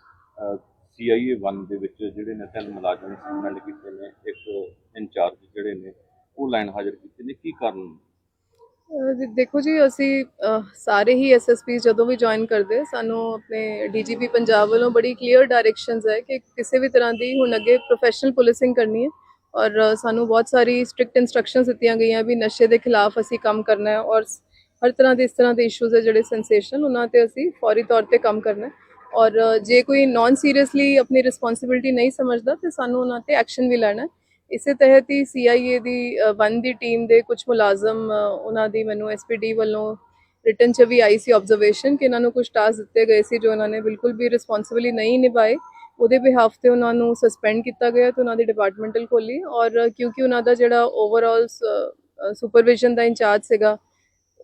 ਸੀਆਈਏ 1 ਦੇ ਵਿੱਚ ਜਿਹੜੇ ਨੇ ਤਿੰਨ ਮੁਲਾਜ਼ਮ ਸਸਪੈਂਡ ਕੀਤੇ ਨੇ ਇੱਕ ਇੰਚਾਰਜ ਜਿਹੜੇ ਨੇ ਉਹ ਲਾਈਨ ਹਾਜ਼ਰ ਕੀਤੇ ਨੇ ਕੀ ਕਾਰਨ? ਅਹ ਦੇ- ਦੇਖੋ ਜੀ ਅਸੀਂ ਅਹ, ਸਾਰੇ ਹੀ ਐਸਐਸਪੀ ਜਦੋਂ ਵੀ ਜੁਆਇਨ ਕਰਦੇ ਸਾਨੂੰ ਆਪਣੇ ਡੀਜੀਪੀ ਪੰਜਾਬ ਵੱਲੋਂ ਬੜੀ ਕਲੀਅਰ ਡਾਇਰੈਕਸ਼ਨਸ ਹੈ ਕਿ ਕਿਸੇ ਵੀ ਤਰ੍ਹਾਂ ਦੀ ਹੁਣ ਅੱਗੇ ਪ੍ਰੋਫੈਸ਼ਨਲ ਪੁਲਿਸਿੰਗ ਕਰਨੀ ਹੈ। ਔਰ ਸਾਨੂੰ ਬਹੁਤ ਸਾਰੀ ਸਟ੍ਰਿਕਟ ਇਨਸਟਰਕਸ਼ਨਸ ਦਿੱਤੀਆਂ ਗਈਆਂ ਵੀ ਨਸ਼ੇ ਦੇ ਖਿਲਾਫ ਅਸੀਂ ਕੰਮ ਕਰਨਾ ਹੈ ਔਰ ਹਰ ਤਰ੍ਹਾਂ ਦੇ ਇਸ ਤਰ੍ਹਾਂ ਦੇ ਇਸ਼ੂਜ਼ ਹੈ ਜਿਹੜੇ ਸੈਂਸੇਸ਼ਨ ਉਹਨਾਂ ਤੇ ਅਸੀਂ ਫੌਰੀ ਤੌਰ ਤੇ ਕੰਮ ਕਰਨਾ ਹੈ। ਔਰ ਜੇ ਕੋਈ ਨਾਨ ਸੀਰੀਅਸਲੀ ਆਪਣੀ ਰਿਸਪੌਂਸਿਬਿਲਟੀ ਨਹੀਂ ਸਮਝਦਾ ਤੇ ਸਾਨੂੰ ਉਹਨਾਂ ਤੇ ਐਕਸ਼ਨ ਵੀ ਲੈਣਾ ਹੈ। ਇਸੇ ਤਹਿਤ ਹੀ ਸੀਆਈਏ ਦੀ ਅ, ਵਨ ਦੀ ਟੀਮ ਦੇ ਕੁਝ ਮੁਲਾਜ਼ਮ ਉਹਨਾਂ ਦੀ ਮੈਨੂੰ ਐਸਪੀਡੀ ਵੱਲੋਂ ਰਿਟਨ ਚ ਵੀ ਆਈ ਸੀ ਆਬਜ਼ਰਵੇਸ਼ਨ ਕਿ ਇਹਨਾਂ ਨੂੰ ਕੁਝ ਟਾਸਕ ਦਿੱਤੇ ਗਏ ਸੀ ਜੋ ਉਹਨਾਂ ਨੇ ਬਿਲਕੁਲ ਵੀ ਰਿਸਪੌਂਸਿਬਿਲੀ ਨਹੀਂ ਨਿਭਾਏ। ਉਹਦੇ ਬਿਹਾਫ ਤੇ ਉਹਨਾਂ ਨੂੰ ਸਸਪੈਂਡ ਕੀਤਾ ਗਿਆ ਤੇ ਉਹਨਾਂ ਦੀ ਡਿਪਾਰਟਮੈਂਟਲ ਖੋਲੀ ਔਰ ਕਿਉਂਕਿ ਉਹਨਾਂ ਦਾ ਜਿਹੜਾ ਓਵਰਆਲ ਸੁਪਰਵਿਜ਼ਨ ਦਾ ਇੰਚਾਰਜ ਸੀਗਾ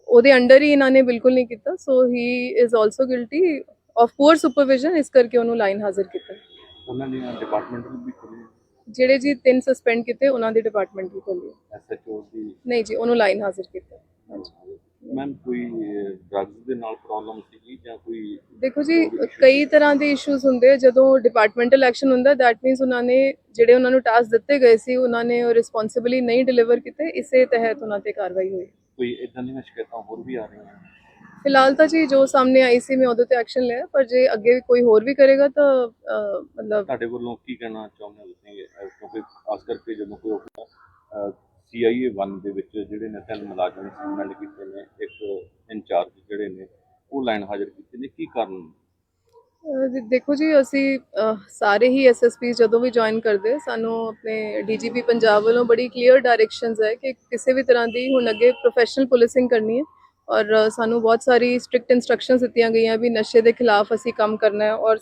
ਉਹਦੇ ਅੰਡਰ ਹੀ ਇਹਨਾਂ ਨੇ ਬਿਲਕੁਲ ਨਹੀਂ ਕੀਤਾ so he is also guilty of poor supervision ਇਸ ਕਰਕੇ ਉਹਨੂੰ ਲਾਈਨ ਹਾਜ਼ਰ ਕੀਤਾ। ਉਹਨਾਂ ਨੇ ਡਿਪਾਰਟਮੈਂਟਲ ਵੀ ਖੋਲੀ ਜਿਹੜੇ ਜੀ ਤਿੰਨ ਸਸਪੈਂਡ ਕੀਤੇ ਉਹਨਾਂ ਦੀ ਡਿਪਾਰਟਮੈਂਟ ਵੀ ਖੋਲੀ ਐਸਐਚਓ ਦੀ ਨਹੀਂ ਜੀ ਉਹਨੂੰ ਲਾਈਨ ਹਾਜ਼ਰ ਕੀਤਾ। ਮੈਮ ਕੋਈ ਡਰੱਗਸ ਦੇ ਨਾਲ ਪ੍ਰੋਬਲਮ ਸੀਗੀ ਜਾਂ ਕੋਈ ਦੇਖੋ ਜੀ ਕਈ ਤਰ੍ਹਾਂ ਦੇ ਇਸ਼ੂਜ਼ ਹੁੰਦੇ ਆ। ਜਦੋਂ ਡਿਪਾਰਟਮੈਂਟਲ ਐਕਸ਼ਨ ਹੁੰਦਾ ਦੈਟ ਮੀਨਸ ਉਹਨਾਂ ਨੇ ਜਿਹੜੇ ਉਹਨਾਂ ਨੂੰ ਟਾਸਕ ਦਿੱਤੇ ਗਏ ਸੀ ਉਹਨਾਂ ਨੇ ਉਹ ਰਿਸਪੌਂਸਿਬਿਲੀ ਨਹੀਂ ਡਿਲੀਵਰ ਕੀਤੇ। ਇਸੇ ਤਹਿਤ ਉਹਨਾਂ ਤੇ ਕਾਰਵਾਈ ਹੋਈ। ਕੋਈ ਇਦਾਂ ਦੀਆਂ ਸ਼ਿਕਾਇਤਾਂ ਹੋਰ ਵੀ ਆ ਰਹੀਆਂ? ਫਿਲਹਾਲ ਤਾਂ ਜੀ ਜੋ ਸਾਹਮਣੇ ਆਈ ਸੀ ਮੈਂ ਉਹਦੇ ਤੇ ਐਕਸ਼ਨ ਲਿਆ। ਪਰ ਜੇ ਅੱਗੇ ਕੋਈ ਹੋਰ ਵੀ ਕਰੇਗਾ ਤਾਂ ਮਤਲਬ ਤੁਹਾਡੇ ਵੱਲੋਂ ਕੀ ਕਹਿਣਾ ਚਾਹੁੰਦੇ ਹੋ ਤੁਸੀਂ? ਕਿਉਂਕਿ ਖਾਸ ਕਰਕੇ ਜਦੋਂ ਕੋਈ ਸੀਆਈਏ 1 ਦੇ ਵਿੱਚ ਜਿਹੜੇ ਨੇ ਤਿੰਨ ਮੁਲਾਜ਼ਮ ਸਸਪੈਂਡ ਕੀਤੇ ਨੇ, ਇੱਕ ਇੰਚਾਰਜ ਜਿਹੜੇ ਨੇ, ਉਹ ਲਾਈਨ ਹਾਜ਼ਰ ਕੀਤੇ ਨੇ। ਕੀ ਕਾਰਨ? ਦੇਖੋ ਜੀ, ਅਸੀਂ ਸਾਰੇ ਹੀ ਐਸਐਸਪੀ ਜਦੋਂ ਵੀ ਜੁਆਇਨ ਕਰਦੇ, ਸਾਨੂੰ ਆਪਣੇ ਡੀਜੀਪੀ ਪੰਜਾਬ ਵੱਲੋਂ ਬੜੀ ਕਲੀਅਰ ਡਾਇਰੈਕਸ਼ਨਸ ਹੈ ਕਿ ਕਿਸੇ ਵੀ ਤਰ੍ਹਾਂ ਦੀ ਹੁਣ ਅੱਗੇ ਪ੍ਰੋਫੈਸ਼ਨਲ ਪੁਲਿਸਿੰਗ ਕਰਨੀ ਹੈ। ਔਰ ਸਾਨੂੰ ਬਹੁਤ ਸਾਰੀ ਸਟ੍ਰਿਕਟ ਇਨਸਟਰਕਸ਼ਨਸ ਦਿੱਤੀਆਂ ਗਈਆਂ ਵੀ ਨਸ਼ੇ ਦੇ ਖਿਲਾਫ ਅਸੀਂ ਕੰਮ ਕਰਨਾ ਹੈ। ਔਰ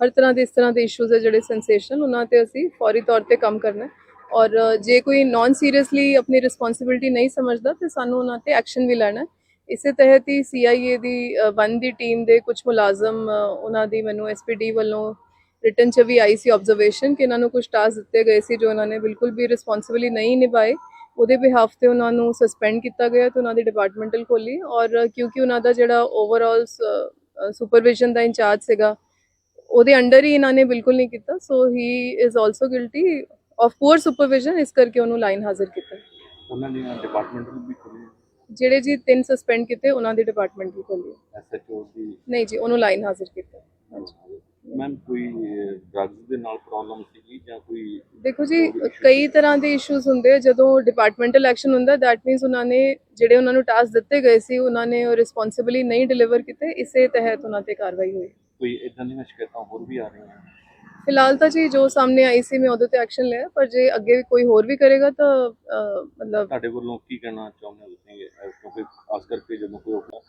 ਹਰ ਤਰ੍ਹਾਂ ਦੇ ਇਸ ਤਰ੍ਹਾਂ ਦੇ ਇਸ਼ੂਜ਼ ਹੈ ਜਿਹੜੇ ਸੈਂਸੇਸ਼ਨ ਉਹਨਾਂ ਤੇ ਅਸੀਂ ਫੌਰੀ ਤੌਰ ਤੇ ਕੰਮ ਕਰਨਾ ਹੈ। ਔਰ ਜੇ ਕੋਈ ਨਾਨ ਸੀਰੀਅਸਲੀ ਆਪਣੀ ਰਿਸਪੌਂਸਿਬਿਲਟੀ ਨਹੀਂ ਸਮਝਦਾ ਤੇ ਸਾਨੂੰ ਉਹਨਾਂ ਤੇ ਐਕਸ਼ਨ ਵੀ ਲੈਣਾ ਹੈ। ਇਸੇ ਤਹਿਤ ਹੀ ਸੀਆਈਏ ਦੀ ਅ, ਵਨ ਦੀ ਟੀਮ ਦੇ ਕੁਝ ਮੁਲਾਜ਼ਮ ਉਹਨਾਂ ਦੀ ਮੈਨੂੰ ਐਸਪੀਡੀ ਵੱਲੋਂ ਰਿਟਨ ਚ ਵੀ ਆਈ ਸੀ ਆਬਜ਼ਰਵੇਸ਼ਨ ਕਿ ਇਹਨਾਂ ਨੂੰ ਕੁਝ ਟਾਸਕ ਦਿੱਤੇ ਗਏ ਸੀ ਜੋ ਉਹਨਾਂ ਨੇ ਬਿਲਕੁਲ ਵੀ ਰਿਸਪੌਂਸਿਬਿਲੀ ਨਹੀਂ ਨਿਭਾਏ। ਉਹਦੇ ਬਿਹਾਫ ਤੇ ਉਹਨਾਂ ਨੂੰ ਸਸਪੈਂਡ ਕੀਤਾ ਗਿਆ ਤੇ ਉਹਨਾਂ ਦੀ ਡਿਪਾਰਟਮੈਂਟਲ ਖੋਲੀ ਔਰ ਕਿਉਂਕਿ ਉਹਨਾਂ ਦਾ ਜਿਹੜਾ ਓਵਰਆਲ ਸੁਪਰਵਿਜ਼ਨ ਦਾ ਇੰਚਾਰਜ ਸੀਗਾ ਉਹਦੇ ਅੰਡਰ ਹੀ ਇਹਨਾਂ ਨੇ ਬਿਲਕੁਲ ਨਹੀਂ ਕੀਤਾ so he is also guilty of poor supervision ਇਸ ਕਰਕੇ ਉਹਨੂੰ ਲਾਈਨ ਹਾਜ਼ਰ ਕੀਤਾ ਉਹਨਾਂ ਦੀਆਂ ਡਿਪਾਰਟਮੈਂਟਲ ਵੀ ਖੁੱਲੀ ਜਿਹੜੇ ਜੀ ਤਿੰਨ ਸਸਪੈਂਡ ਕੀਤੇ ਉਹਨਾਂ ਦੀ ਡਿਪਾਰਟਮੈਂਟਲ ਖੋਲੀ ਐਸਐਚਓ ਦੀ ਨਹੀਂ ਜੀ ਉਹਨੂੰ ਲਾਈਨ ਹਾਜ਼ਰ ਕੀਤਾ ਹਾਂਜੀ ਮੈਮ ਕੋਈ ਡਰੱਗਸ ਦੇ ਨਾਲ ਪ੍ਰੋਬਲਮ ਸੀਗੀ ਜਾਂ ਕੋਈ ਦੇਖੋ ਜੀ ਕਈ ਤਰ੍ਹਾਂ ਦੇ ਇਸ਼ੂਜ਼ ਹੁੰਦੇ ਆ ਜਦੋਂ ਡਿਪਾਰਟਮੈਂਟਲ ਐਕਸ਼ਨ ਹੁੰਦਾ ਦੈਟ ਮੀਨਸ ਉਹਨਾਂ ਨੇ ਜਿਹੜੇ ਉਹਨਾਂ ਨੂੰ ਟਾਸਕ ਦਿੱਤੇ ਗਏ ਸੀ ਉਹਨਾਂ ਨੇ ਉਹ ਰਿਸਪੌਂਸਿਬਿਲੀ ਨਹੀਂ ਡਿਲੀਵਰ ਕੀਤੇ ਇਸੇ ਤਹਿਤ ਉਹਨਾਂ ਤੇ ਕਾਰਵਾਈ ਹੋਈ ਕੋਈ ਇਦਾਂ ਦੀਆਂ ਸ਼ਿਕਾਇਤਾਂ ਹੋਰ ਵੀ ਆ ਰਹੀਆਂ ਫਿਲਹਾਲ ਤਾਂ ਜੀ ਜੋ ਸਾਹਮਣੇ ਆਈ ਸੀ ਮੈਂ ਉਹਦੇ ਤੇ ਐਕਸ਼ਨ ਲਿਆ ਪਰ ਜੇ ਅੱਗੇ ਕੋਈ ਹੋਰ ਵੀ ਕਰੇਗਾ ਤਾਂ ਅਹ, ਮਤਲਬ ਤੁਹਾਡੇ ਵੱਲੋਂ ਕੀ ਕਹਿਣਾ ਚਾਹੁੰਦੇ ਹੋ ਤੁਸੀਂ? ਅਹ, ਕਿਉਂਕਿ ਖਾਸ ਕਰਕੇ ਜਦੋਂ ਕੋਈ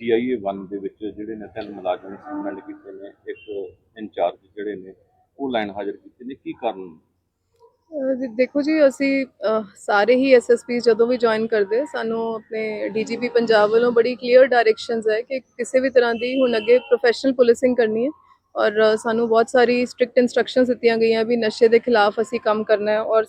ਸੀਆਈਏ 1 ਦੇ ਵਿੱਚ ਜਿਹੜੇ ਨੇ ਤਿੰਨ ਮੁਲਾਜ਼ਮ ਸਸਪੈਂਡ ਕੀਤੇ ਨੇ ਇੱਕ ਇੰਚਾਰਜ ਜਿਹੜੇ ਨੇ ਉਹ ਲਾਈਨ ਹਾਜ਼ਰ ਕੀਤੇ ਨੇ ਕੀ ਕਾਰਨ? ਅਹ ਦੇ- ਦੇਖੋ ਜੀ ਅਸੀਂ ਅਹ, ਸਾਰੇ ਹੀ ਐਸਐਸਪੀ ਜਦੋਂ ਵੀ ਜੁਆਇਨ ਕਰਦੇ ਸਾਨੂੰ ਆਪਣੇ ਡੀਜੀਪੀ ਪੰਜਾਬ ਵੱਲੋਂ ਬੜੀ ਕਲੀਅਰ ਡਾਇਰੈਕਸ਼ਨਸ ਹੈ ਕਿ ਕਿਸੇ ਵੀ ਤਰ੍ਹਾਂ ਦੀ ਹੁਣ ਅੱਗੇ ਪ੍ਰੋਫੈਸ਼ਨਲ ਪੁਲਿਸਿੰਗ ਕਰਨੀ ਹੈ। ਔਰ ਸਾਨੂੰ ਬਹੁਤ ਸਾਰੀ ਸਟ੍ਰਿਕਟ ਇਨਸਟਰਕਸ਼ਨਸ ਦਿੱਤੀਆਂ ਗਈਆਂ ਵੀ ਨਸ਼ੇ ਦੇ ਖਿਲਾਫ ਅਸੀਂ ਕੰਮ ਕਰਨਾ ਹੈ ਔਰ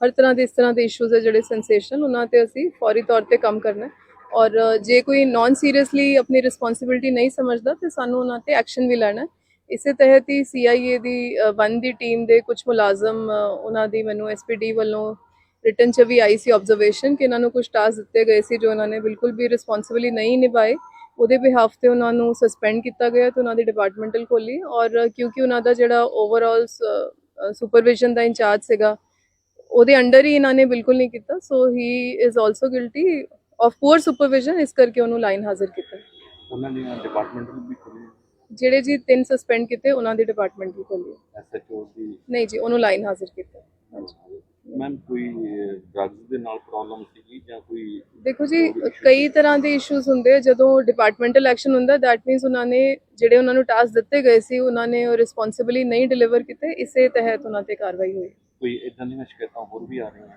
ਹਰ ਤਰ੍ਹਾਂ ਦੇ ਇਸ ਤਰ੍ਹਾਂ ਦੇ ਇਸ਼ੂਜ਼ ਹੈ ਜਿਹੜੇ ਸੈਂਸੇਸ਼ਨ ਉਹਨਾਂ ਤੇ ਅਸੀਂ ਫੌਰੀ ਤੌਰ ਤੇ ਕੰਮ ਕਰਨਾ ਹੈ। ਔਰ ਜੇ ਕੋਈ ਨਾਨ ਸੀਰੀਅਸਲੀ ਆਪਣੀ ਰਿਸਪੌਂਸਿਬਿਲਟੀ ਨਹੀਂ ਸਮਝਦਾ ਤੇ ਸਾਨੂੰ ਉਹਨਾਂ ਤੇ ਐਕਸ਼ਨ ਵੀ ਲੈਣਾ ਹੈ। ਇਸੇ ਤਹਿਤ ਹੀ ਸੀਆਈਏ ਦੀ ਅ, ਵਨ ਦੀ ਟੀਮ ਦੇ ਕੁਝ ਮੁਲਾਜ਼ਮ ਉਹਨਾਂ ਦੀ ਮੈਨੂੰ ਐਸਪੀਡੀ ਵੱਲੋਂ ਰਿਟਨ ਚ ਵੀ ਆਈ ਸੀ ਆਬਜ਼ਰਵੇਸ਼ਨ ਕਿ ਇਹਨਾਂ ਨੂੰ ਕੁਝ ਟਾਸਕ ਦਿੱਤੇ ਗਏ ਸੀ ਜੋ ਉਹਨਾਂ ਨੇ ਬਿਲਕੁਲ ਵੀ ਰਿਸਪੌਂਸਿਬਿਲੀ ਨਹੀਂ ਨਿਭਾਏ। ਉਹਦੇ ਬਿਹਾਫ ਤੇ ਉਹਨਾਂ ਨੂੰ ਸਸਪੈਂਡ ਕੀਤਾ ਗਿਆ ਤੇ ਉਹਨਾਂ ਦੀ ਡਿਪਾਰਟਮੈਂਟਲ ਖੋਲੀ ਔਰ ਕਿਉਂਕਿ ਉਹਨਾਂ ਦਾ ਜਿਹੜਾ ਓਵਰਆਲ ਸੁਪਰਵਿਜ਼ਨ ਦਾ ਇੰਚਾਰਜ ਸੀਗਾ ਉਹਦੇ ਅੰਡਰ ਹੀ ਇਹਨਾਂ ਨੇ ਬਿਲਕੁਲ ਨਹੀਂ ਕੀਤਾ so he is also guilty of poor supervision ਇਸ ਕਰਕੇ ਉਹਨੂੰ ਲਾਈਨ ਹਾਜ਼ਰ ਕੀਤਾ। ਉਹਨਾਂ ਦੀਆਂ ਡਿਪਾਰਟਮੈਂਟਲ ਵੀ ਖੁੱਲੀ ਜਿਹੜੇ ਜੀ ਤਿੰਨ ਸਸਪੈਂਡ ਕੀਤੇ ਉਹਨਾਂ ਦੀ ਡਿਪਾਰਟਮੈਂਟਲ ਖੋਲੀ ਐਸਐਚਓ ਦੀ ਨਹੀਂ ਜੀ ਉਹਨੂੰ ਲਾਈਨ ਹਾਜ਼ਰ ਕੀਤਾ। ਮੈਮ ਕੋਈ ਡਰੱਗਸ ਦੇ ਨਾਲ ਪ੍ਰੋਬਲਮ ਸੀਗੀ ਜਾਂ ਕੋਈ ਦੇਖੋ ਜੀ ਕਈ ਤਰ੍ਹਾਂ ਦੇ ਇਸ਼ੂਜ਼ ਹੁੰਦੇ ਆ। ਜਦੋਂ ਡਿਪਾਰਟਮੈਂਟਲ ਐਕਸ਼ਨ ਹੁੰਦਾ ਦੈਟ ਮੀਨਸ ਉਹਨਾਂ ਨੇ ਜਿਹੜੇ ਉਹਨਾਂ ਨੂੰ ਟਾਸਕ ਦਿੱਤੇ ਗਏ ਸੀ ਉਹਨਾਂ ਨੇ ਉਹ ਰਿਸਪੌਂਸਿਬਿਲੀ ਨਹੀਂ ਡਿਲੀਵਰ ਕੀਤੇ। ਇਸੇ ਤਹਿਤ ਉਹਨਾਂ ਤੇ ਕਾਰਵਾਈ ਹੋਈ। ਕੋਈ ਇਦਾਂ ਦੀਆਂ ਸ਼ਿਕਾਇਤਾਂ ਹੋਰ ਵੀ ਆ ਰਹੀਆਂ?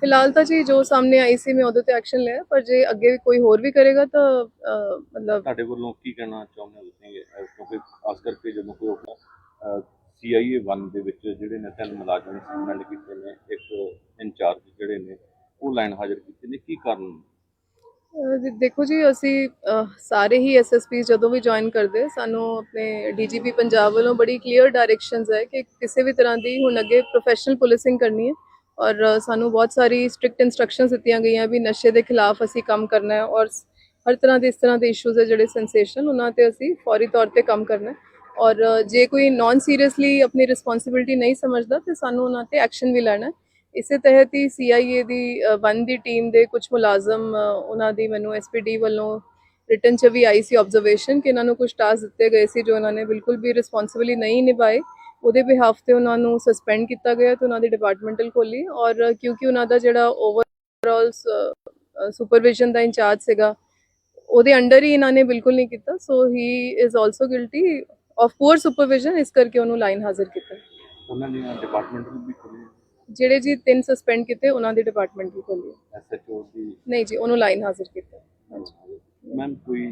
ਫਿਲਹਾਲ ਤਾਂ ਜੀ ਜੋ ਸਾਹਮਣੇ ਆਈ ਸੀ ਮੈਂ ਉਹਦੇ ਤੇ ਐਕਸ਼ਨ ਲਿਆ। ਪਰ ਜੇ ਅੱਗੇ ਕੋਈ ਹੋਰ ਵੀ ਕਰੇਗਾ ਤਾਂ ਮਤਲਬ ਤੁਹਾਡੇ ਵੱਲੋਂ ਕੀ ਕਹਿਣਾ ਚਾਹੁੰਦੇ ਹੋ ਤੁਸੀਂ? ਕਿਉਂਕਿ ਖਾਸ ਕਰਕੇ ਜਦੋਂ ਕੋਈ ਸੀਆਈਏ 1 ਦੇ ਵਿੱਚ ਜਿਹੜੇ ਨੇ ਤਿੰਨ ਮੁਲਾਜ਼ਮ ਸਸਪੈਂਡ ਕੀਤੇ ਨੇ, ਇੱਕ ਇੰਚਾਰਜ ਜਿਹੜੇ ਨੇ, ਉਹ ਲਾਈਨ ਹਾਜ਼ਰ ਕੀਤੇ ਨੇ। ਕੀ ਕਾਰਨ ਦੇਖੋ ਜੀ, ਅਸੀਂ ਸਾਰੇ ਹੀ ਐਸਐਸਪੀ ਜਦੋਂ ਵੀ ਜੁਆਇਨ ਕਰਦੇ, ਸਾਨੂੰ ਆਪਣੇ ਡੀਜੀਪੀ ਪੰਜਾਬ ਵੱਲੋਂ ਬੜੀ ਕਲੀਅਰ ਡਾਇਰੈਕਸ਼ਨਸ ਹੈ ਕਿ ਕਿਸੇ ਵੀ ਤਰ੍ਹਾਂ ਦੀ ਹੁਣ ਅੱਗੇ ਪ੍ਰੋਫੈਸ਼ਨਲ ਪੁਲਿਸਿੰਗ ਕਰਨੀ ਹੈ ਔਰ ਸਾਨੂੰ ਬਹੁਤ ਸਾਰੀ ਸਟ੍ਰਿਕਟ ਇਨਸਟਰਕਸ਼ਨਸ ਦਿੱਤੀਆਂ ਗਈਆਂ ਵੀ ਨਸ਼ੇ ਦੇ ਖਿਲਾਫ ਅਸੀਂ ਕੰਮ ਕਰਨਾ ਹੈ ਔਰ ਹਰ ਤਰ੍ਹਾਂ ਦੇ ਇਸ ਤਰ੍ਹਾਂ ਦੇ ਇਸ਼ੂਜ਼ ਹੈ ਜਿਹੜੇ ਸੈਂਸੇਸ਼ਨ ਉਹਨਾਂ ਤੇ ਅਸੀਂ ਫੌਰੀ ਤੌਰ ਤੇ ਕੰਮ ਕਰਨਾ ਹੈ। ਔਰ ਜੇ ਕੋਈ ਨਾਨ ਸੀਰੀਅਸਲੀ ਆਪਣੀ ਰਿਸਪੌਂਸਿਬਿਲਟੀ ਨਹੀਂ ਸਮਝਦਾ, ਤੇ ਸਾਨੂੰ ਉਹਨਾਂ ਤੇ ਐਕਸ਼ਨ ਵੀ ਲੈਣਾ ਇਸੇ ਤਹਿਤ ਹੀ ਸੀਆਈਏ ਦੀ ਵਨ ਦੀ ਟੀਮ ਦੇ ਕੁਝ ਮੁਲਾਜ਼ਮ ਉਹਨਾਂ ਦੀ ਮੈਨੂੰ ਐਸਪੀਡੀ ਵੱਲੋਂ ਰਿਟਨ ਚ ਵੀ ਆਈ ਸੀ ਆਬਜ਼ਰਵੇਸ਼ਨ ਕਿ ਇਹਨਾਂ ਨੂੰ ਕੁਝ ਟਾਸਕ ਦਿੱਤੇ ਗਏ ਸੀ ਜੋ ਉਹਨਾਂ ਨੇ ਬਿਲਕੁਲ ਵੀ ਰਿਸਪੌਂਸਿਬਿਲੀ ਨਹੀਂ ਨਿਭਾਏ। ਉਹਦੇ ਬਿਹਾਫ ਤੇ ਉਹਨਾਂ ਨੂੰ ਸਸਪੈਂਡ ਕੀਤਾ ਗਿਆ ਤੇ ਉਹਨਾਂ ਦੀ ਡਿਪਾਰਟਮੈਂਟਲ ਖੋਲੀ ਔਰ ਕਿਉਂਕਿ ਉਹਨਾਂ ਦਾ ਜਿਹੜਾ ਓਵਰਆਲ ਸੁਪਰਵਿਜ਼ਨ ਦਾ ਇੰਚਾਰਜ ਸੀਗਾ, ਉਹਦੇ ਅੰਡਰ ਹੀ ਇਹਨਾਂ ਨੇ ਬਿਲਕੁਲ ਨਹੀਂ ਕੀਤਾ so he is also guilty of poor supervision ਇਸ ਕਰਕੇ ਉਹਨੂੰ ਲਾਈਨ ਹਾਜ਼ਰ ਕੀਤਾ। ਉਹਨਾਂ ਦੀਆਂ ਡਿਪਾਰਟਮੈਂਟਲ ਵੀ ਖੁੱਲੀ ਜਿਹੜੇ ਜੀ ਤਿੰਨ ਸਸਪੈਂਡ ਕੀਤੇ ਉਹਨਾਂ ਦੀ ਡਿਪਾਰਟਮੈਂਟਲ ਖੋਲੀ ਐਸਐਚਓ ਦੀ ਨਹੀਂ ਜੀ ਉਹਨੂੰ ਲਾਈਨ ਹਾਜ਼ਰ ਕੀਤਾ। ਹਾਂਜੀ। ਮੈਮ ਕੋਈ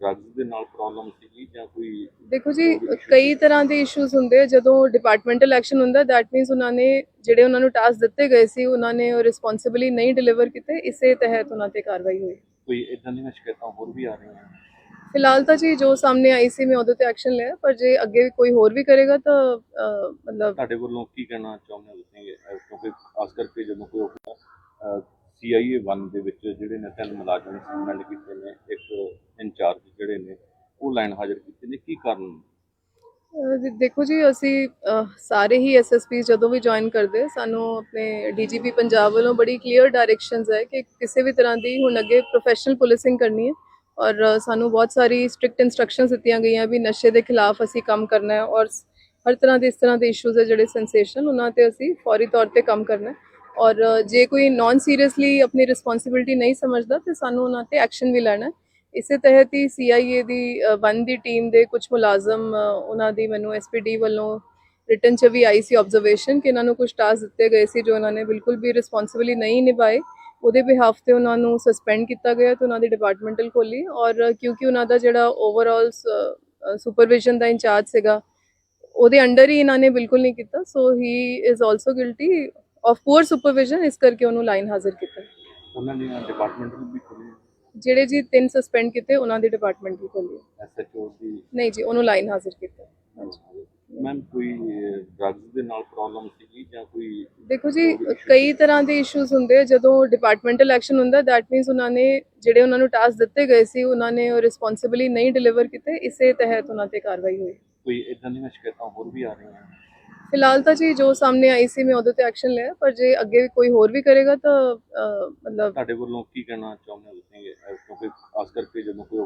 ਡਰੱਗਸ ਦੇ ਨਾਲ ਪ੍ਰੋਬਲਮ ਸੀਗੀ ਜਾਂ ਕੋਈ ਦੇਖੋ ਜੀ ਕਈ ਤਰ੍ਹਾਂ ਦੇ ਇਸ਼ੂਜ਼ ਹੁੰਦੇ ਆ। ਜਦੋਂ ਡਿਪਾਰਟਮੈਂਟਲ ਐਕਸ਼ਨ ਹੁੰਦਾ ਦੈਟ ਮੀਨਸ ਉਹਨਾਂ ਨੇ ਜਿਹੜੇ ਉਹਨਾਂ ਨੂੰ ਟਾਸਕ ਦਿੱਤੇ ਗਏ ਸੀ ਉਹਨਾਂ ਨੇ ਉਹ ਰਿਸਪੌਂਸਿਬਿਲੀ ਨਹੀਂ ਡਿਲੀਵਰ ਕੀਤੇ ਇਸੇ ਤਹਿਤ ਉਹਨਾਂ ਤੇ ਕਾਰਵਾਈ ਹੋਈ। ਕੋਈ ਇਦਾਂ ਦੀਆਂ ਸ਼ਿਕਾਇਤਾਂ ਹੋਰ ਵੀ ਆ ਰਹੀਆਂ? ਫਿਲਹਾਲ ਤਾਂ ਜੀ ਜੋ ਸਾਹਮਣੇ ਆਈ ਸੀ ਮੈਂ ਉਹਦੇ ਤੇ ਐਕਸ਼ਨ ਲਿਆ ਪਰ ਜੇ ਅੱਗੇ ਕੋਈ ਹੋਰ ਵੀ ਕਰੇਗਾ ਤਾਂ ਅਹ, ਮਤਲਬ ਤੁਹਾਡੇ ਵੱਲੋਂ ਕੀ ਕਹਿਣਾ ਚਾਹੁੰਦੇ ਹੋ ਤੁਸੀਂ? ਅਹ, ਕਿਉਂਕਿ ਖਾਸ ਕਰਕੇ ਜਦੋਂ ਕੋਈ ਸੀਆਈਏ 1 ਦੇ ਵਿੱਚ ਜਿਹੜੇ ਨੇ ਤਿੰਨ ਮੁਲਾਜ਼ਮ ਸਸਪੈਂਡ ਕੀਤੇ ਨੇ ਇੱਕ ਇੰਚਾਰਜ ਜਿਹੜੇ ਨੇ ਉਹ ਲਾਈਨ ਹਾਜ਼ਰ ਕੀਤੇ ਨੇ ਕੀ ਕਾਰਨ? ਅਹ ਦੇ- ਦੇਖੋ ਜੀ ਅਸੀਂ ਅਹ, ਸਾਰੇ ਹੀ ਐਸਐਸਪੀ ਜਦੋਂ ਵੀ ਜੁਆਇਨ ਕਰਦੇ ਸਾਨੂੰ ਆਪਣੇ ਡੀਜੀਪੀ ਪੰਜਾਬ ਵੱਲੋਂ ਬੜੀ ਕਲੀਅਰ ਡਾਇਰੈਕਸ਼ਨਸ ਹੈ ਕਿ ਕਿਸੇ ਵੀ ਤਰ੍ਹਾਂ ਦੀ ਹੁਣ ਅੱਗੇ ਪ੍ਰੋਫੈਸ਼ਨਲ ਪੁਲਿਸਿੰਗ ਕਰਨੀ ਹੈ। ਔਰ ਸਾਨੂੰ ਬਹੁਤ ਸਾਰੀ ਸਟ੍ਰਿਕਟ ਇਨਸਟਰਕਸ਼ਨਸ ਦਿੱਤੀਆਂ ਗਈਆਂ ਵੀ ਨਸ਼ੇ ਦੇ ਖਿਲਾਫ ਅਸੀਂ ਕੰਮ ਕਰਨਾ ਹੈ ਔਰ ਹਰ ਤਰ੍ਹਾਂ ਦੇ ਇਸ ਤਰ੍ਹਾਂ ਦੇ ਇਸ਼ੂਜ਼ ਹੈ ਜਿਹੜੇ ਸੈਂਸੇਸ਼ਨ ਉਹਨਾਂ ਤੇ ਅਸੀਂ ਫੌਰੀ ਤੌਰ ਤੇ ਕੰਮ ਕਰਨਾ ਹੈ। ਔਰ ਜੇ ਕੋਈ ਨਾਨ ਸੀਰੀਅਸਲੀ ਆਪਣੀ ਰਿਸਪੌਂਸਿਬਿਲਟੀ ਨਹੀਂ ਸਮਝਦਾ ਤੇ ਸਾਨੂੰ ਉਹਨਾਂ ਤੇ ਐਕਸ਼ਨ ਵੀ ਲੈਣਾ ਹੈ। ਇਸੇ ਤਹਿਤ ਹੀ ਸੀਆਈਏ ਦੀ ਵਨ ਦੀ ਟੀਮ ਦੇ ਕੁਝ ਮੁਲਾਜ਼ਮ ਉਹਨਾਂ ਦੀ ਮੈਨੂੰ ਐਸਪੀਡੀ ਵੱਲੋਂ ਰਿਟਨ ਚ ਵੀ ਆਈ ਸੀ ਆਬਜ਼ਰਵੇਸ਼ਨ ਕਿ ਇਹਨਾਂ ਨੂੰ ਕੁਝ ਟਾਸਕ ਦਿੱਤੇ ਗਏ ਸੀ ਜੋ ਇਹਨਾਂ ਨੇ ਬਿਲਕੁਲ ਵੀ ਰਿਸਪੌਂਸਿਬਿਲੀ ਨਹੀਂ ਨਿਭਾਏ। ਉਹਦੇ ਬਿਹਾਫ ਤੇ ਉਹਨਾਂ ਨੂੰ ਸਸਪੈਂਡ ਕੀਤਾ ਗਿਆ ਤੇ ਉਹਨਾਂ ਦੀ ਡਿਪਾਰਟਮੈਂਟਲ ਖੋਲੀ ਔਰ ਕਿਉਂਕਿ ਉਹਨਾਂ ਦਾ ਜਿਹੜਾ ਓਵਰਆਲ ਸੁਪਰਵਿਜ਼ਨ ਦਾ ਇੰਚਾਰਜ ਸੀਗਾ ਉਹਦੇ ਅੰਡਰ ਹੀ ਇਹਨਾਂ ਨੇ ਬਿਲਕੁਲ ਨਹੀਂ ਕੀਤਾ so he is also guilty of poor supervision ਇਸ ਕਰਕੇ ਉਹਨੂੰ ਲਾਈਨ ਹਾਜ਼ਰ ਕੀਤਾ। ਉਹਨਾਂ ਦੀਆਂ ਡਿਪਾਰਟਮੈਂਟਲ ਵੀ ਖੁੱਲੀ ਜਿਹੜੇ ਜੀ ਤਿੰਨ ਸਸਪੈਂਡ ਕੀਤੇ ਉਹਨਾਂ ਦੀ ਡਿਪਾਰਟਮੈਂਟ ਵੀ ਖੋਲੀ। ਐਸਐਚਓ ਦੀ ਨਹੀਂ ਜੀ ਉਹਨੂੰ ਲਾਈਨ ਹਾਜ਼ਰ ਕੀਤਾ। ਹਾਂਜੀ ਮੈਮ ਕੋਈ ਡਰੱਗਸ ਦੇ ਨਾਲ ਪ੍ਰੋਬਲਮ ਸੀਗੀ ਜਾਂ ਕੋਈ ਦੇਖੋ ਜੀ ਕਈ ਤਰ੍ਹਾਂ ਦੇ ਇਸ਼ੂਜ਼ ਹੁੰਦੇ ਆ। ਜਦੋਂ ਡਿਪਾਰਟਮੈਂਟਲ ਐਕਸ਼ਨ ਹੁੰਦਾ ਦੈਟ ਮੀਨਸ ਉਹਨਾਂ ਨੇ ਜਿਹੜੇ ਉਹਨਾਂ ਨੂੰ ਟਾਸਕ ਦਿੱਤੇ ਗਏ ਸੀ ਉਹਨਾਂ ਨੇ ਉਹ ਰਿਸਪੌਂਸਿਬਿਲੀ ਨਹੀਂ ਡਿਲੀਵਰ ਕੀਤੇ। ਇਸੇ ਤਹਿਤ ਉਹਨਾਂ ਤੇ ਕਾਰਵਾਈ ਹੋਈ। ਕੋਈ ਇਦਾਂ ਦੀਆਂ ਸ਼ਿਕਾਇਤਾਂ ਹੋਰ ਵੀ ਆ ਰਹੀਆਂ ਫਿਲਹਾਲ ਤਾਂ ਜੀ ਜੋ ਸਾਹਮਣੇ ਆਈ ਸੀ ਮੈਂ ਉਹਦੇ ਤੇ ਐਕਸ਼ਨ ਲਿਆ। ਪਰ ਜੇ ਅੱਗੇ ਕੋਈ ਹੋਰ ਵੀ ਕਰੇਗਾ ਤਾਂ ਮਤਲਬ ਤੁਹਾਡੇ ਵੱਲੋਂ ਕੀ ਕਹਿਣਾ ਚਾਹੁੰਦੇ ਹੋ ਤੁਸੀਂ? ਕਿਉਂਕਿ ਖਾਸ ਕਰਕੇ ਜਦੋਂ ਕੋਈ